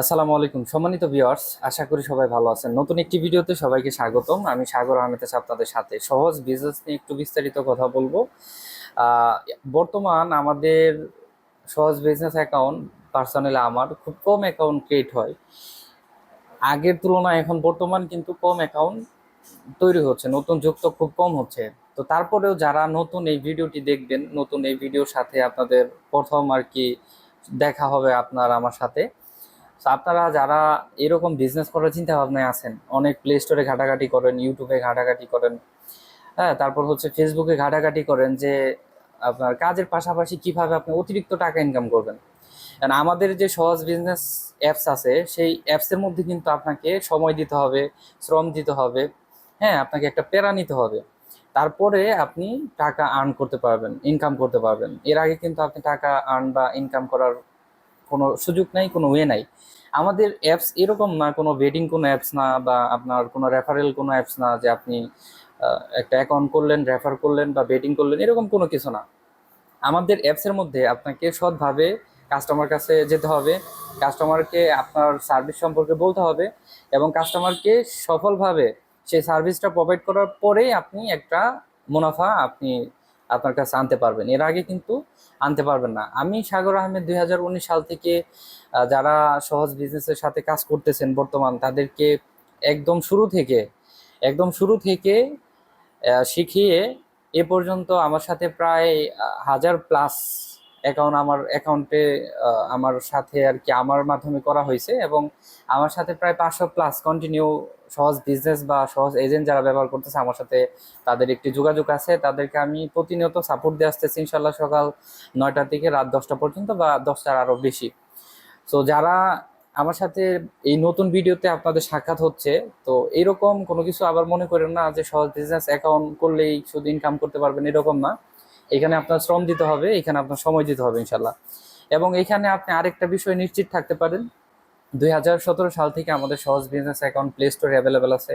আসসালামু আলাইকুম। সম্মানিত ভিউয়ার্স, আশা করি সবাই ভালো আছেন। নতুন একটি ভিডিওতে সবাইকে স্বাগতম। আমি সাগর আহমেদ আপনাদের সাথে। সহজ বিজনেস নিয়ে একটু বিস্তারিত কথা বলব। বর্তমান আমাদের সহজ বিজনেস অ্যাকাউন্ট পার্সোনালি আমার খুব কম অ্যাকাউন্ট ক্রিয়েট হয়। আগের তুলনায় এখন বর্তমান কিন্তু কম অ্যাকাউন্ট তৈরি হচ্ছে। নতুন যুক্ত খুব কম হচ্ছে। তো তারপরেও যারা নতুন এই ভিডিওটি দেখবেন, নতুন এই ভিডিওর সাথে আপনাদের প্রথম আর কি দেখা হবে আপনার আমার সাথে। আপনারা যারা এরকম বিজনেস করার চিন্তা ভাবনায় আছেন, অনেক প্লে স্টোরে ঘাটাঘাটি করেন ইউটিউবে ঘাটাঘাটি করেন হ্যাঁ তারপর হচ্ছে ফেসবুকে ঘাটাঘাটি করেন যে আপনার কাজের পাশাপাশি কীভাবে আপনি অতিরিক্ত টাকা ইনকাম করবেন। আমাদের যে সহজ বিজনেস অ্যাপস আছে, সেই অ্যাপসের মধ্যে কিন্তু আপনাকে সময় দিতে হবে, শ্রম দিতে হবে হ্যাঁ আপনাকে একটা প্যারা নিতে হবে। তারপরে আপনি টাকা আর্ন করতে পারবেন ইনকাম করতে পারবেন। এর আগে কিন্তু আপনি টাকা আর্ন বা ইনকাম করার কোনো সুযোগ নাই, কোনো ওয়ে নাই। আমাদের অ্যাপস এরকম না, কোনো বেডিং কোনো অ্যাপস না বা আপনার কোনো রেফারেল কোনো অ্যাপস না যে আপনি একটা অ্যাকাউন্ট করলেন রেফার করলেন বা বেটিং করলেন, এরকম কোনো কিছু না। আমাদের অ্যাপসের মধ্যে আপনাকে সৎভাবে কাস্টমার কাছে যেতে হবে কাস্টমারকে আপনার সার্ভিস সম্পর্কে বলতে হবে এবং কাস্টমারকে সফলভাবে সেই সার্ভিসটা প্রোভাইড করার পরেই আপনি একটা মুনাফা আপনি আপনার কাছে আনতে পারবেন। এর আগে কিন্তু আনতে পারবেন না। আমি সাগর আহমেদ দুই হাজার উনিশ সাল থেকে যারা সহজ বিজনেসের সাথে কাজ করতেছেন বর্তমান, তাদেরকে একদম শুরু থেকে, একদম শুরু থেকে শিখিয়ে এ পর্যন্ত আমার সাথে প্রায় হাজার প্লাস অ্যাকাউন্ট আমার অ্যাকাউন্টে আমার সাথে আর কি আমার মাধ্যমে করা হয়েছে এবং আমার সাথে প্রায় পাঁচশো প্লাস কন্টিনিউ সহজ বিজনেস বা সহজ এজেন্ট যারা ব্যবহার করতেছে আমার সাথে তাদের একটি যোগাযোগ আছে। তাদেরকে আমি প্রতিনিয়ত সাপোর্ট দিয়ে আসতেছি ইনশাল্লাহ সকাল নয়টা থেকে রাত দশটা পর্যন্ত বা দশটার আরও বেশি। সো যারা আমার সাথে এই নতুন ভিডিওতে আপনাদের সাক্ষাৎ হচ্ছে, তো এরকম কোনো কিছু আবার মনে করেন না যে সহজ বিজনেস অ্যাকাউন্ট করলেই শুধু ইনকাম করতে পারবেন এরকম না। এখানে আপনার শ্রম দিতে হবে, এখানে আপনার সময় দিতে হবে ইনশাল্লাহ এবং এখানে আপনি আরেকটা বিষয় নিশ্চিত থাকতে পারেন দুই হাজার সতেরো সাল থেকে আমাদের সহজ বিজনেস অ্যাকাউন্ট প্লে স্টোরে অ্যাভেলেবেল আছে।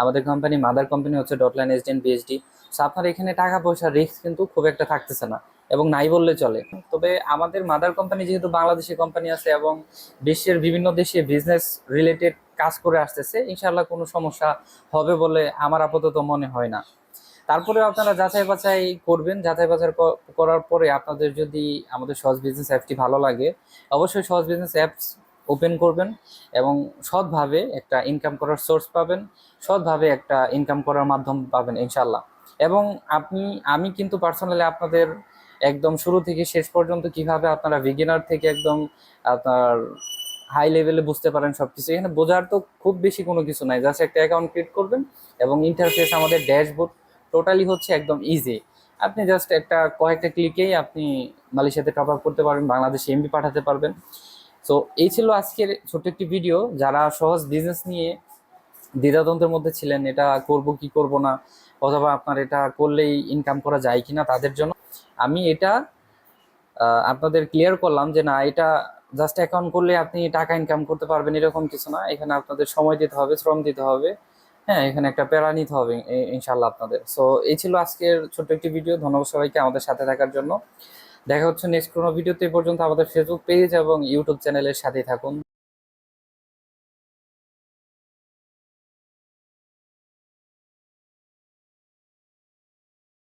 আমাদের কোম্পানি মাদার কোম্পানি হচ্ছে ডটলাইন এসডেন বিএসডি সো আপনার এখানে টাকা পয়সার রিস্ক কিন্তু খুব একটা থাকতেছে না এবং নাই বললে চলে। তবে আমাদের মাদার কোম্পানি যেহেতু বাংলাদেশি কোম্পানি আছে এবং বিশ্বের বিভিন্ন দেশে বিজনেস রিলেটেড কাজ করে আসতেছে ইনশাল্লাহ কোনো সমস্যা হবে বলে আমার আপাতত মনে হয় না। তারপরে আপনারা যাচাই বাছাই করবেন। যাচাই বাছাই করার পরে আপনাদের যদি আমাদের সহজ বিজনেস অ্যাপটি ভালো লাগে, অবশ্যই সহজ বিজনেস অ্যাপস ওপেন করবেন এবং সৎভাবে একটা ইনকাম করার সোর্স পাবেন, সৎভাবে একটা ইনকাম করার মাধ্যম পাবেন ইনশাল্লাহ এবং আপনি, আমি কিন্তু পার্সোনালি আপনাদের একদম শুরু থেকে শেষ পর্যন্ত কীভাবে আপনারা বিগিনার থেকে একদম আপনার হাই লেভেলে বুঝতে পারেন সব কিছু এখানে বোঝার তো খুব বেশি কোনো কিছু নাই। জাস্ট একটা অ্যাকাউন্ট ক্রিয়েট করবেন এবং ইন্টারফেস আমাদের ড্যাশবোর্ড টোটালি হচ্ছে একদম ইজি আপনি জাস্ট একটা কয়েকটা ক্লিকেই আপনি মালয়েশিয়াতে টপ আপ করতে পারবেন, বাংলাদেশে এমবি পাঠাতে পারবেন। সো এই ছিল আজকের ছোট্ট একটি ভিডিও যারা সহজ বিজনেস নিয়ে দ্বিধাদ্বন্দ্বের মধ্যে ছিলেন, এটা করব কি করব না, অথবা আপনার এটা করলেই ইনকাম করা যায় কিনা তাদের জন্য, আমি এটা আপনাদের ক্লিয়ার করলাম যে না, এটা জাস্ট অ্যাকাউন্ট করলে আপনি টাকা ইনকাম করতে পারবেন, এরকম কিছু না। এখানে আপনাদের সময় দিতে হবে, শ্রম দিতে হবে। হ্যাঁ এখানে একটা প্যারা নিতে হবে ইনশাল্লাহ আপনাদের। সো এই ছিল আজকের ছোট্ট একটি ভিডিও ধন্যবাদ সবাইকে আমাদের সাথে থাকার জন্য। দেখা হচ্ছে নেক্সট কোনো ভিডিওতে পর্যন্ত আমাদের ফেসবুক পেজ এবং ইউটিউব চ্যানেলের সাথেই থাকুন।